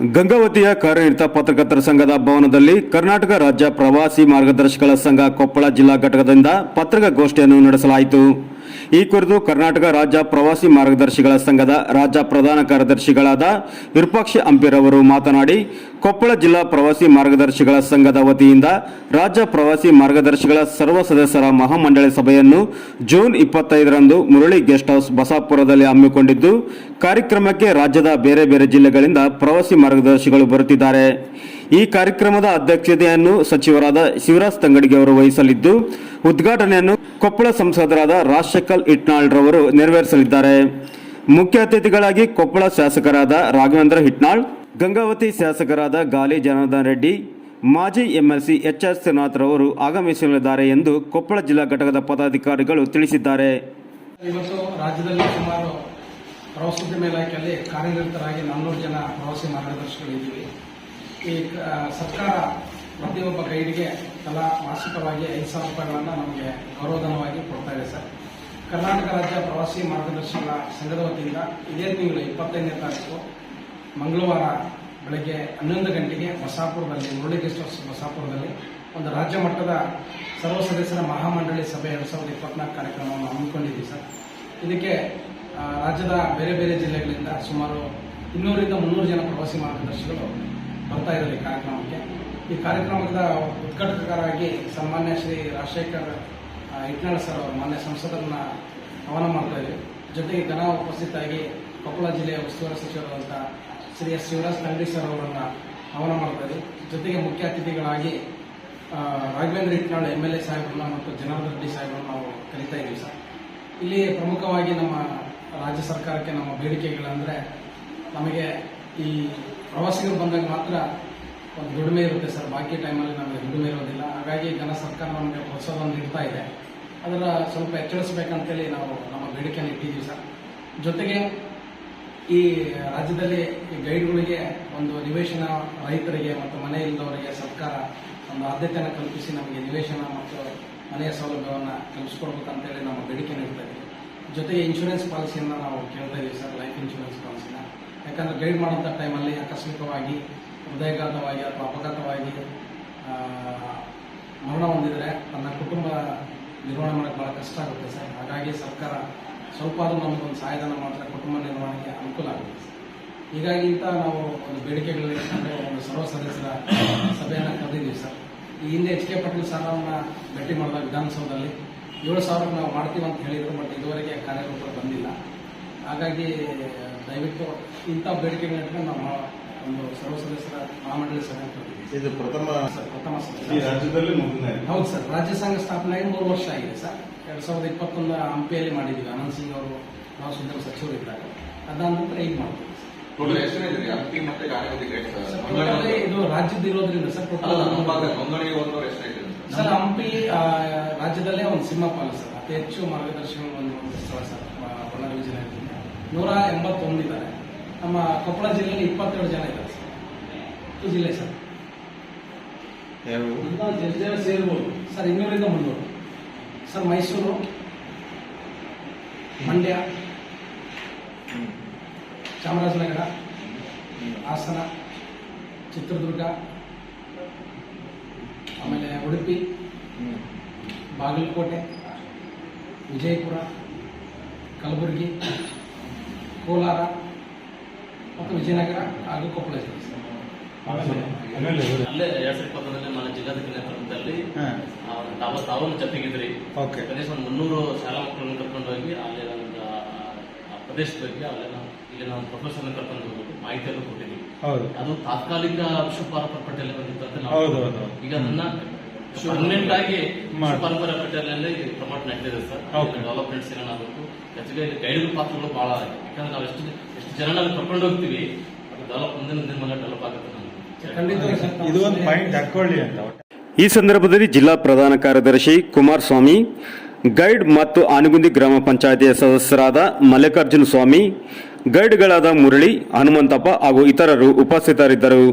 ಗಂಗಾವತಿಯ ಕಾರ್ಯನಿರತ ಪತ್ರಕರ್ತರ ಸಂಘದ ಭವನದಲ್ಲಿ ಕರ್ನಾಟಕ ರಾಜ್ಯ ಪ್ರವಾಸಿ ಮಾರ್ಗದರ್ಶಕರ ಸಂಘ ಕೊಪ್ಪಳ ಜಿಲ್ಲಾ ಘಟಕದಿಂದ ಪತ್ರಿಕಾಗೋಷ್ಠಿಯನ್ನು ನಡೆಸಲಾಯಿತು. ಈ ಕುರಿತು ಕರ್ನಾಟಕ ರಾಜ್ಯ ಪ್ರವಾಸಿ ಮಾರ್ಗದರ್ಶಿಗಳ ಸಂಘದ ರಾಜ್ಯ ಪ್ರಧಾನ ಕಾರ್ಯದರ್ಶಿಗಳಾದ ವಿರೂಪಾಕ್ಷಿ ಅಂಪೀರ್ ಅವರು ಮಾತನಾಡಿ, ಕೊಪ್ಪಳ ಜಿಲ್ಲಾ ಪ್ರವಾಸಿ ಮಾರ್ಗದರ್ಶಿಗಳ ಸಂಘದ ವತಿಯಿಂದ ರಾಜ್ಯ ಪ್ರವಾಸಿ ಮಾರ್ಗದರ್ಶಿಗಳ ಸರ್ವ ಸದಸ್ಯರ ಮಹಾಮಂಡಳಿ ಸಭೆಯನ್ನು ಜೂನ್ ಇಪ್ಪತ್ತೈದರಂದು ಮುರಳಿ ಗೆಸ್ಟ್ ಹೌಸ್ ಬಸಾಪುರದಲ್ಲಿ ಹಮ್ಮಿಕೊಂಡಿದ್ದು, ಕಾರ್ಯಕ್ರಮಕ್ಕೆ ರಾಜ್ಯದ ಬೇರೆ ಬೇರೆ ಜಿಲ್ಲೆಗಳಿಂದ ಪ್ರವಾಸಿ ಮಾರ್ಗದರ್ಶಿಗಳು ಬರುತ್ತಿದ್ದಾರೆ. ಈ ಕಾರ್ಯಕ್ರಮದ ಅಧ್ಯಕ್ಷತೆಯನ್ನು ಸಚಿವರಾದ ಶಿವರಾಜ್ ತಂಗಡಿಗೆ ಅವರು ವಹಿಸಲಿದ್ದು, ಉದ್ಘಾಟನೆಯನ್ನು ಕೊಪ್ಪಳ ಸಂಸದರಾದ ರಾಜಶೇಖರ್ ಇಟ್ನಾಳ್ ರವರು ನೆರವೇರಿಸಲಿದ್ದಾರೆ. ಮುಖ್ಯ ಅತಿಥಿಗಳಾಗಿ ಕೊಪ್ಪಳ ಶಾಸಕರಾದ ರಾಘವೇಂದ್ರ ಹಿಟ್ನಾಳ್, ಗಂಗಾವತಿ ಶಾಸಕರಾದ ಗಾಲಿ ಜನಾರ್ದನ್ ರೆಡ್ಡಿ, ಮಾಜಿ ಎಂಎಲ್ಸಿ ಎಚ್ ಎಸ್ ಶ್ರೀನಾಥ್ ಆಗಮಿಸಲಿದ್ದಾರೆ ಎಂದು ಕೊಪ್ಪಳ ಜಿಲ್ಲಾ ಘಟಕದ ಪದಾಧಿಕಾರಿಗಳು ತಿಳಿಸಿದ್ದಾರೆ. ರಾಜ್ಯದಲ್ಲಿ ಸುಮಾರು ಪ್ರವಾಸೋದ್ಯಮ ಇಲಾಖೆಯಲ್ಲಿ ಕಾರ್ಯನಿರತರಾಗಿ ನಾನ್ನೂರು ಜನ ಪ್ರವಾಸಿ ಮಾರ್ಗದರ್ಶಿಗಳಿದ್ದೀವಿ ಈ ಸರ್ಕಾರ ಪ್ರತಿಯೊಬ್ಬ ಗೈಡ್ಗೆ ತಲಾ ಮಾಸಿಕವಾಗಿ ಐದು ಸಾವಿರ ರೂಪಾಯಿಗಳನ್ನು ನಮಗೆ ಗೌರವಧನವಾಗಿ ಕೊಡ್ತಾ ಇದೆ ಸರ್. ಕರ್ನಾಟಕ ರಾಜ್ಯ ಪ್ರವಾಸಿ ಮಾರ್ಗದರ್ಶನ ಸಂಘದ ವತಿಯಿಂದ ಇದೇ ತಿಂಗಳು ಇಪ್ಪತ್ತೈದನೇ ತಾರೀಕು ಮಂಗಳವಾರ ಬೆಳಗ್ಗೆ ಹನ್ನೊಂದು ಗಂಟೆಗೆ ಬಸಾಪುರದಲ್ಲಿ ಮುರಳಿ ಗೆಸ್ಟ್ ಹೌಸ್ ಬಸಾಪುರದಲ್ಲಿ ಒಂದು ರಾಜ್ಯ ಮಟ್ಟದ ಸರ್ವ ಸದಸ್ಯರ ಮಹಾಮಂಡಳಿ ಸಭೆ ಎರಡು ಸಾವಿರದ ಇಪ್ಪತ್ನಾಲ್ಕು ಕಾರ್ಯಕ್ರಮವನ್ನು ಹಮ್ಮಿಕೊಂಡಿದ್ದೀವಿ ಸರ್. ಇದಕ್ಕೆ ರಾಜ್ಯದ ಬೇರೆ ಬೇರೆ ಜಿಲ್ಲೆಗಳಿಂದ ಸುಮಾರು ಇನ್ನೂರಿಂದ ಮುನ್ನೂರು ಜನ ಪ್ರವಾಸಿ ಮಾರ್ಗದರ್ಶಿಗಳು ಬರ್ತಾ ಇದ್ದಾರೆ ಈ ಕಾರ್ಯಕ್ರಮಕ್ಕೆ. ಈ ಕಾರ್ಯಕ್ರಮದ ಉದ್ಘಾಟಕರಾಗಿ ಸನ್ಮಾನ್ಯ ಶ್ರೀ ರಾಜಶೇಖರ್ ಇಟ್ನಾಳ್ ಸರ್ ಅವರು, ಮಾನ್ಯ ಸಂಸದರನ್ನ ಆಹ್ವಾನ ಮಾಡ್ತಾ ಇದ್ದೀವಿ ಜೊತೆಗೆ ಘನ ಉಪಸ್ಥಿತಾಗಿ ಕೊಪ್ಪಳ ಜಿಲ್ಲೆಯ ಉಸ್ತುವಾರಿ ಸಚಿವರಾದಂಥ ಶ್ರೀ ಎಸ್ ಶಿವರಾಜ್ ತಂಗಡಿ ಸರ್ ಅವರನ್ನ ಆಹ್ವಾನ ಮಾಡ್ತಾ ಇದ್ದೀವಿ ಜೊತೆಗೆ ಮುಖ್ಯ ಅತಿಥಿಗಳಾಗಿ Raghavendra Itnal M L A ಸಾಹೇಬ್ರನ್ನ ಮತ್ತು ಜನಾರ್ದನ್ ರೆಡ್ಡಿ ಸಾಹೇಬ್ರನ್ನ ನಾವು ಕರಿತಾ ಇದ್ದೀವಿ ಸರ್. ಇಲ್ಲಿ ಪ್ರಮುಖವಾಗಿ ನಮ್ಮ ರಾಜ್ಯ ಸರ್ಕಾರಕ್ಕೆ ನಮ್ಮ ಬೇಡಿಕೆಗಳಂದರೆ ನಮಗೆ ಈ ಪ್ರವಾಸಿಗರು ಬಂದಾಗ ಮಾತ್ರ ಒಂದು ದುಡಿಮೆ ಇರುತ್ತೆ ಸರ್. ಬಾಕಿ ಟೈಮಲ್ಲಿ ನಮಗೆ ದುಡಿಮೆ ಇರೋದಿಲ್ಲ. ಹಾಗಾಗಿ ಜನ ಸರ್ಕಾರ ನಮಗೆ ಪ್ರೋತ್ಸಾಹವನ್ನು ನೀಡ್ತಾ ಇದೆ. ಅದರ ಸ್ವಲ್ಪ ಎಚ್ಚರಿಸಬೇಕಂತೇಳಿ ನಾವು ನಮ್ಮ ಬೇಡಿಕೆಯನ್ನು ಇಟ್ಟಿದ್ದೀವಿ ಸರ್. ಜೊತೆಗೆ ಈ ರಾಜ್ಯದಲ್ಲಿ ಈ ಗೈಡ್ಗಳಿಗೆ ಒಂದು ನಿವೇಶನ ರೈತರಿಗೆ ಮತ್ತು ಮನೆ ಇಲ್ಲದವರಿಗೆ ಸರ್ಕಾರ ಒಂದು ಆದ್ಯತೆಯನ್ನು ಕಲ್ಪಿಸಿ ನಮಗೆ ನಿವೇಶನ ಮತ್ತು ಮನೆಯ ಸೌಲಭ್ಯವನ್ನು ಕಲ್ಪಿಸ್ಕೊಡ್ಬೇಕಂತೇಳಿ ನಮ್ಮ ಬೇಡಿಕೆ ನೀಡ್ತಾ ಜೊತೆಗೆ ಇನ್ಶೂರೆನ್ಸ್ ಪಾಲಿಸಿಯನ್ನು ನಾವು ಕೇಳ್ತಾ ಇದ್ದೀವಿ ಸರ್. ಲೈಫ್ ಇನ್ಶೂರೆನ್ಸ್ ಪಾಲಿಸಿನ ಯಾಕಂದ್ರೆ ಗೈಡ್ ಮಾಡೋಂಥ ಟೈಮಲ್ಲಿ ಆಕಸ್ಮಿಕವಾಗಿ, ಹೃದಯಘಾತವಾಗಿ ಅಥವಾ ಅಪಘಾತವಾಗಿ ಮರಣ ಹೊಂದಿದರೆ ತನ್ನ ಕುಟುಂಬ ನಿರ್ವಹಣೆ ಮಾಡೋಕ್ಕೆ ಭಾಳ ಕಷ್ಟ ಆಗುತ್ತೆ ಸರ್. ಹಾಗಾಗಿ ಸರ್ಕಾರ ಸ್ವಲ್ಪ ಆದರೂ ಒಂದು ಸಹಾಯಧನ ಮಾತ್ರ ಕುಟುಂಬ ನಿರ್ವಹಣೆಗೆ ಅನುಕೂಲ ಆಗುತ್ತೆ ಹೀಗಾಗಿ ಅಂತ ನಾವು ಒಂದು ಬೇಡಿಕೆಗಳಲ್ಲಿ ಒಂದು ಸರ್ವ ಸದಸ್ಯರ ಸಭೆಯನ್ನು ಕರೆದಿದ್ದೀವಿ ಸರ್. ಈ ಹಿಂದೆ ಎಚ್ ಕೆ ಪಾಟೀಲ್ ಸರ್ ಭೇಟಿ ಮಾಡಿದಾಗ ವಿಧಾನಸೌಧದಲ್ಲಿ ಏಳು ಸಾವಿರ ನಾವು ಮಾಡ್ತೀವಿ ಅಂತ ಹೇಳಿದ್ರು, ಬಟ್ ಇದುವರೆಗೆ ಕಾರ್ಯರೂಪ ಬಂದಿಲ್ಲ. ಹಾಗಾಗಿ ದಯವಿಟ್ಟು ಇಂಥ ಬೇಡಿಕೆಗಳನ್ನ ಇಟ್ಕೊಂಡು ನಾವು ಒಂದು ಸರ್ವ ಸದಸ್ಯರ ಮಹಾಮಂಡಳಿ ಸಭೆ ಇದು ಪ್ರಥಮ ಸರ್ ಪ್ರಥಮ ರಾಜ್ಯದಲ್ಲಿ ಹೌದು ಸರ್ ರಾಜ್ಯ ಸಂಘ ಸ್ಥಾಪನೆ ಆಗಿ ಮೂರು ವರ್ಷ ಆಗಿದೆ ಸರ್. ಎರಡ್ ಸಾವಿರದ ಇಪ್ಪತ್ತೊಂದು ಹಂಪಿಯಲ್ಲಿ ಮಾಡಿದ್ದೀವಿ. ಆನಂದ್ ಸಿಂಗ್ ಅವರು ಪ್ರವಾಸೋದ್ಯಮ ಸಚಿವರು ಇದ್ದಾಗ ಅದಾದ ನಂತರ ಈಗ ಮಾಡ್ತೀವಿ ಇದು ರಾಜ್ಯದ ಇರೋದ್ರಿಂದ ಸರ್ ಸರ್. ಹಂಪಿ ರಾಜ್ಯದಲ್ಲೇ ಒಂದು ಸಿಂಹಪಾಲ ಸರ್. ಅತಿ ಹೆಚ್ಚು ಮಾರ್ಗದರ್ಶನ ಒಂದು ಸ್ಥಳ ಸರ್. ನೂರ ಎಂಬತ್ತೊಂದಿದ್ದಾರೆ ನಮ್ಮ ಕೊಪ್ಪಳ ಜಿಲ್ಲೆಯಲ್ಲಿ ಇಪ್ಪತ್ತೆರಡು ಜನ ಇದ್ದಾರೆ ಸರ್. ಜಿಲ್ಲೆ ಸರ್. ಜನ ಸೇರ್ಬೋದು. ಸರ್ ಇನ್ನೂರಿಂದ ಮುನ್ನೂರು. ಸರ್ ಮೈಸೂರು ಮಂಡ್ಯ ಚಾಮರಾಜನಗರ ಹಾಸನ ಚಿತ್ರದುರ್ಗ ಆಮೇಲೆ ಉಡುಪಿ ಬಾಗಲಕೋಟೆ ವಿಜಯಪುರ ಕಲಬುರಗಿ ಕೋಲಾರ ಮತ್ತು ವಿಜಯನಗರ ಹಾಗೂ ಕೊಪ್ಪಳ ಜಿಲ್ಲೆ. ಅಲ್ಲೇ ಎರಡ್ ಸಾವಿರದ ಇಪ್ಪತ್ತೊಂದರಲ್ಲಿ ನನ್ನ ಜಿಲ್ಲಾಧಿಕಾರಿ ನೇತೃತ್ವದಲ್ಲಿ ತಾವ ತಾವನ್ನು ಜೊತೆಗಿದ್ರಿ. ಓಕೆ. ಕನಿಷ್ಠ ಒಂದು ಮುನ್ನೂರು ಶಾಲಾ ಮಕ್ಕಳನ್ನು ಕರ್ಕೊಂಡು ಹೋಗಿ ಅಲ್ಲಿ ಒಂದು ಆ ಪ್ರದೇಶದ ಬಗ್ಗೆ ಅಲ್ಲಿ ನಾವು ಇಲ್ಲಿ ನಾವು ಪ್ರೊಫೆಸರ್ ಕರ್ಕೊಂಡು ಹೋಗ್ಬಿಟ್ಟು ಮಾಹಿತಿಯನ್ನು ಕೊಟ್ಟಿದ್ವಿ ಹೌದು. ಅದು ತಾತ್ಕಾಲಿಕ ವಿಶ್ವಪಾರಂಪರ ಪಟ್ಟಿಯಲ್ಲಿ ಬಂದಿತ್ತು ಅಂತ ನಾವು ಹೌದು. ಈಗ ಅದನ್ನ ಪರ್ಮನೆಂಟ್ ಆಗಿ ಪರಂಪರೆ ವಿಶ್ವಪಾರಂಪರ ಇದು ಪ್ರಮೋಟ್ ನಡೆದಿದೆ ಸರ್. ಡೆವಲಪ್ಮೆಂಟ್ಸ್ ಏನಾಗಬೇಕು ಇಲ್ಲಿ ಗೈಡ್ ಪಾತ್ರಗಳು ಬಹಳ ಯಾಕಂದ್ರೆ ನಾವು ಎಷ್ಟು ಎಷ್ಟು ಜನ ನಾವು ಕರ್ಕೊಂಡು ಹೋಗ್ತೀವಿ ಅದು ಡೆವಲಪ್ ಮುಂದಿನ ದಿನ ಡೆವಲಪ್ ಆಗುತ್ತೆ ಇದು ಒಂದು ಪಾಯಿಂಟ್ ಹಾಕೊಳ್ಳಿ ಅಂತ ಈ ಸಂದರ್ಭದಲ್ಲಿ ಜಿಲ್ಲಾ ಪ್ರಧಾನ ಕಾರ್ಯದರ್ಶಿ ಕುಮಾರಸ್ವಾಮಿ ಗೈಡ್ ಮತ್ತು ಆನಗುಂದಿ ಗ್ರಾಮ ಪಂಚಾಯತಿಯ ಸದಸ್ಯರಾದ ಮಲ್ಲಿಕಾರ್ಜುನ ಸ್ವಾಮಿ ಗೈಡ್ಗಳಾದ ಮುರಳಿ ಹನುಮಂತಪ್ಪ ಹಾಗೂ ಇತರರು ಉಪಸ್ಥಿತರಿದ್ದರು.